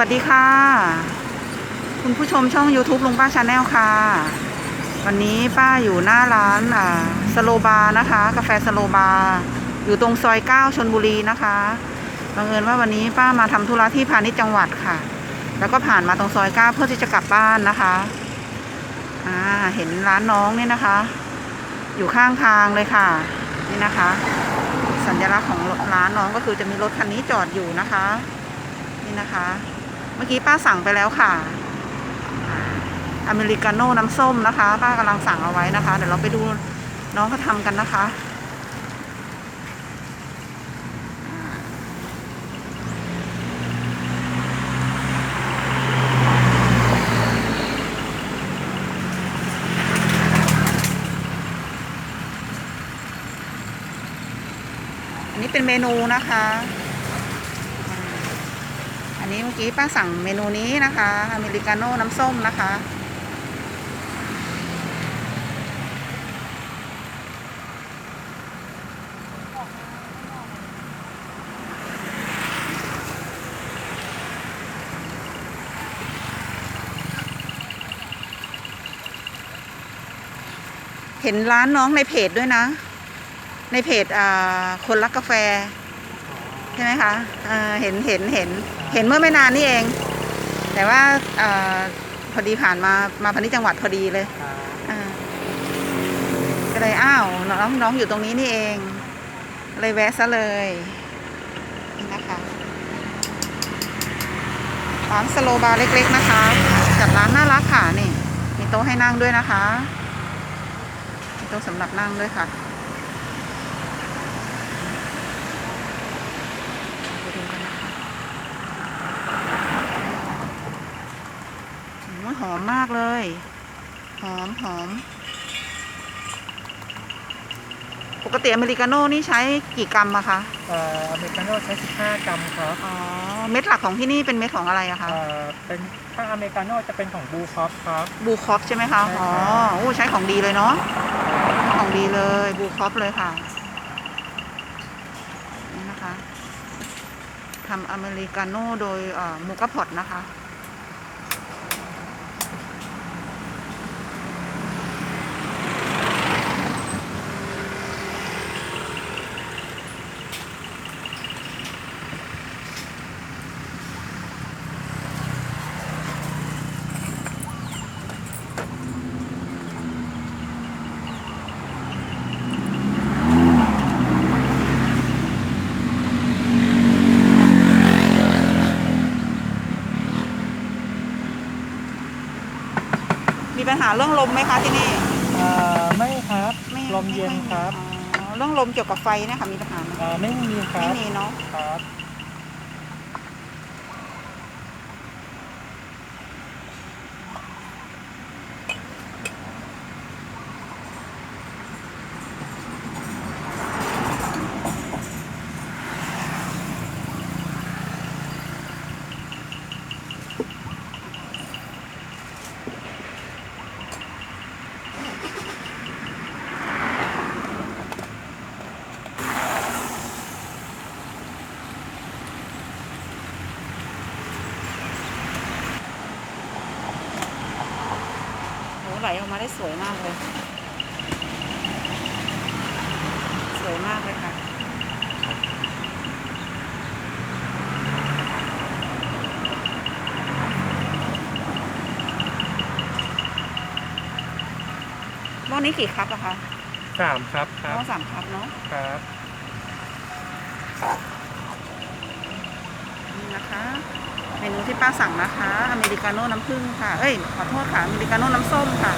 วัสดีค่ะ คุณผู้ชมช่อง YouTube ลุงป้าชาแนลค่ะ วันนี้ป้าอยู่หน้าร้านอ่าสโลบาร์นะคะ กาแฟสโลบาร์อยู่ตรงซอย9ชนบุรีนะคะบังเอิญว่าวันนี้ป้ามาทำธุระที่พาณิชย์จังหวัดค่ะ แล้วก็ผ่านมาตรงซอย9เพื่อที่จะกลับบ้านนะคะอ่าเห็นร้านน้องเนี่ยนะคะ อยู่ข้างทางเลยค่ะ นี่นะคะ สัญลักษณ์ของร้านน้องก็คือจะมีรถคันนี้จอดอยู่นะคะนี่นะคะ เมื่อกี้ป้าสั่งไปแล้วค่ะ อเมริกาโน่น้ำส้มนะคะ ป้ากำลังสั่งเอาไว้นะคะ เดี๋ยวเราไปดูน้องเขาทำกันนะคะอันนี้เป็นเมนูนะคะ นนี้เมื่อกี้ป้าสั่งเมนูนี้นะคะ อเมริกาโน่น้ำส้มนะคะ เห็นร้านน้องในเพจด้วยนะ ในเพจคนรักกาแฟ ใช่ไหมคะเอ่อเห็นเห็นเห็นเห็นเมื่อไม่นานนี่เอง แต่ว่าเออพอดีผ่านมามาพันธุ์จังหวัดพอดีเลยอ่าก็เลยอ้าวน้องน้องอยู่ตรงนี้นี่เอง เลยแวะซะเลยนี่นะคะร้านสโลบาร์เล็ก ๆ นะคะจัดร้านน่ารักค่ะนี่มีโต๊ะให้นั่งด้วยนะคะมีโต๊ะสำหรับนั่งด้วยค่ะ ไปดูกันนะคะโอ้ยหอ มมากเลย หอมหอมปกติอเมริกาโน่นี่ใช้กี่กรัมอะคะเอ่ออเมริกาโน่ใช้ 15 กรัมครับอ๋อเม็ดหลักของที่นี่เป็นเม็ดของอะไรอะคะเอ่อเป็นถ้าอเมริกาโน่จะเป็นของบูคอฟครับ บูคอฟใช่ไหมคะใช่ครับอ๋อโอ้ใช้ของดีเลยเนาะของดีเลยบูคอฟเลยค่ะนี่นะคะทำอเมริกาโน่โดยเอ่อมูกาพอตนะคะ ปัญหาเรื่องลมไหมคะที่นี่เอ่อไม่ครับไม่ลมเย็นครับอ๋อเรื่องลมเกี่ยวกับไฟเนะคะมีปัญหาไหมเอ่อไม่มีครัไม่บมีเนาะ ครับ ไหลออกมาได้สวยมากเลย สวยมากเลยค่ะ หม้ อนี้กี่คัพอะคะสามครับคหรับม้อสามคัพเนาะครับนี่นะคะ เมนูที่ป้าสั่งนะคะ อเมริกาโน่น้ำผึ้งค่ะ เอ้ยขอโทษค่ะ อเมริกาโน่น้ำส้มค่ะ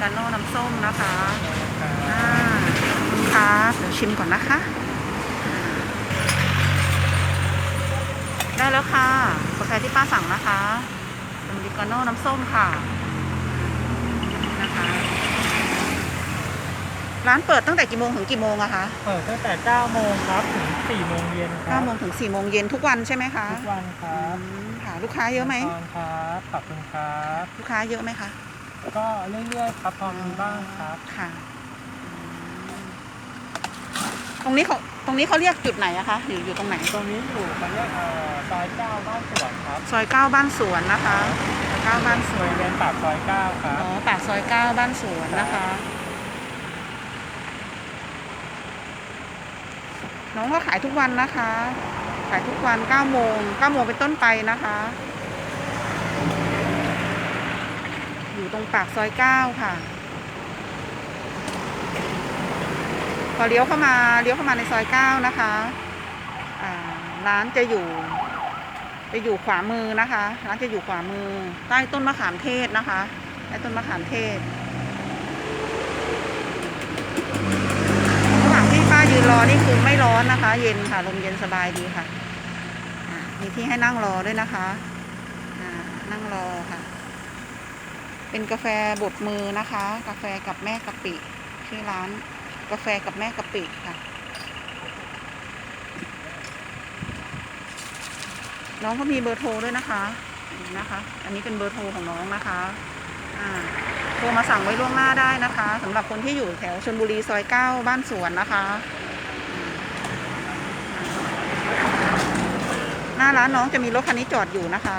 อ กาโน่น้ำส้มนะคะ ครับ อ่าขอบคุณครับเดี๋ยว ชิมก่อนนะคะ ได้แล้วค่ะกาแฟที่ป้าสั่งนะคะอเมริกาโน่น้ำส้มค่ะนะคะ ร้านเปิดตั้งแต่กี่โมงถึงกี่โมงอะคะเปิดตั้งแต่ 9 โมงครับถึง 4 โมงเย็นครับ9โมงถึง4โมงเย็นทุกวันใช่ไหมคะทุกวันครับอืมค่ะลูกค้าเยอะไหมตอนครับขอบคุณครับ ลูกค้าเยอะไหมคะ ก็เรื่อยๆครับพอมีบ้างครับค่ะอืม ตรงนี้เขาตรงนี้เขาเรียกจุดไหนอะคะอยู่อยู่ตรงไหนตรงนี้อยู่มันเรียกเอ่อซอยเก้าบ้านสวนครับซอยเก้าบ้านสวนนะคะซอยเก้าบ้านสบวนริเวณปากซอยเก้าครับอ๋อปากซอยเก้าบ้านสวนนะคะ น้องก็ขายทุกวันนะคะ ขายทุกวัน9โมง9โมงเป็นต้นไปนะคะ อยู่ตรงปากซอย9ค่ะ พ อเลี้ยวเข้ามาเลี้ยวเข้ามาในซอย9นะคะร้านจะอยู่ จะอยู่ขวามือนะคะ ร้านจะอยู่ขวามือ ใต้ต้นมะขามเทศนะคะใต้ต้นมะขามเทศระหว่างที่ป้ายืนรอนี่คือไม่ร้อนนะคะ เย็นค่ะลมเย็นสบายดีค่ะมีที่ให้นั่งรอด้วยนะคะนั่งรอค่ะ เป็นกาแฟบดมือนะคะ กาแฟกับแม่กะปิชื่อร้าน กาแฟกับแม่กะปิค่ะ น้องเขามีเบอร์โทรด้วยนะคะนะคะ อันนี้เป็นเบอร์โทรของน้องนะคะอ่าโทรมาสั่งไว้ล่วงหน้าได้นะคะสำหรับคนที่อยู่แถวชลบุรีซอยเก้าบ้านสวนนะคะ หน้าร้านน้องจะมีรถคันนี้จอดอยู่นะคะ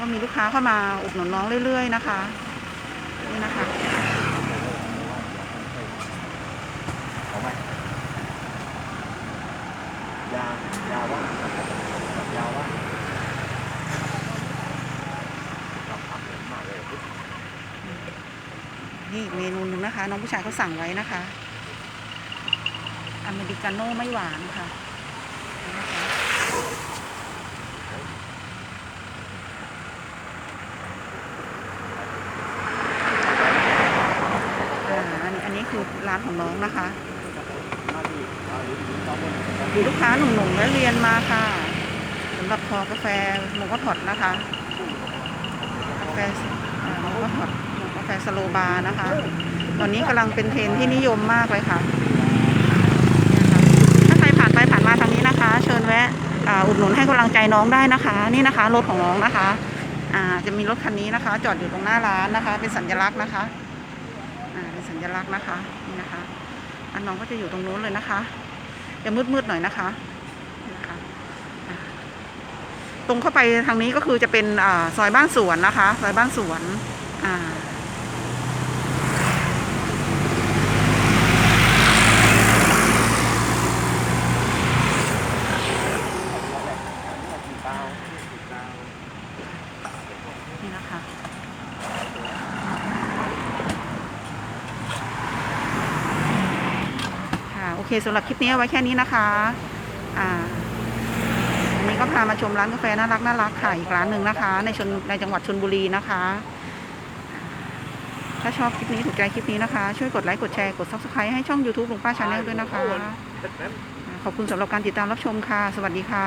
ก็มีลูกค้าเข้ามาอุดหนุนน้องเรื่อยๆนะคะนี่นะคะเอาไหมยายาว่ายาว่านี่เมนูหนึ่งนะคะ น้องผู้ชายเขาสั่งไว้นะคะ อเมริกาโน่ไม่หวานค่ะนี่นะคะอ่าอันนี้อันนี้คือร้าน ของน้องนะคะมีลูกค้าหนุ่มๆและเรียนมาค่ะสำหรับคอกาแฟโมกพอตนะคะกาแฟอ่าโมกพอตกาแฟสโลบาร์นะคะ ตอนนี้กำลังเป็นเทรนที่นิยมมากเลยค่ะ ถ้าใครผ่านไปผ่านมาทางนี้นะคะ เชิญแวะอุดหนุนให้กำลังใจน้องได้นะคะ นี่นะคะรถของน้องนะคะจะมีรถคันนี้นะคะ จอดอยู่ตรงหน้าร้านนะคะ เป็นสัญลักษณ์นะคะเป็นสัญลักษณ์นะคะ นะคะอันน้องก็จะอยู่ตรงนู้นเลยนะคะจะมืดๆหน่อยนะคะนะคะ ตรงเข้าไปทางนี้ก็คือจะเป็นอซอยบ้านสวนนะคะ ซอยบ้านสวนอ่า เคสำหรับคลิปนี้ไว้แค่นี้นะคะอ่าอันนี้ก็พามาชมร้านกาแฟน่ารักน่ารักค่ะอีกร้านหนึ่งนะคะ ในชนในจังหวัดชนบุรีนะคะ ถ้าชอบคลิปนี้ถูกใจคลิปนี้นะคะ ช่วยกดไลค์กดแชร์กดซับสไครต์ให้ช่อง YouTube ลุงป้าชาแนลด้วยนะคะ ขอบคุณสำหรับการติดตามรับชมค่ะ สวัสดีค่ะ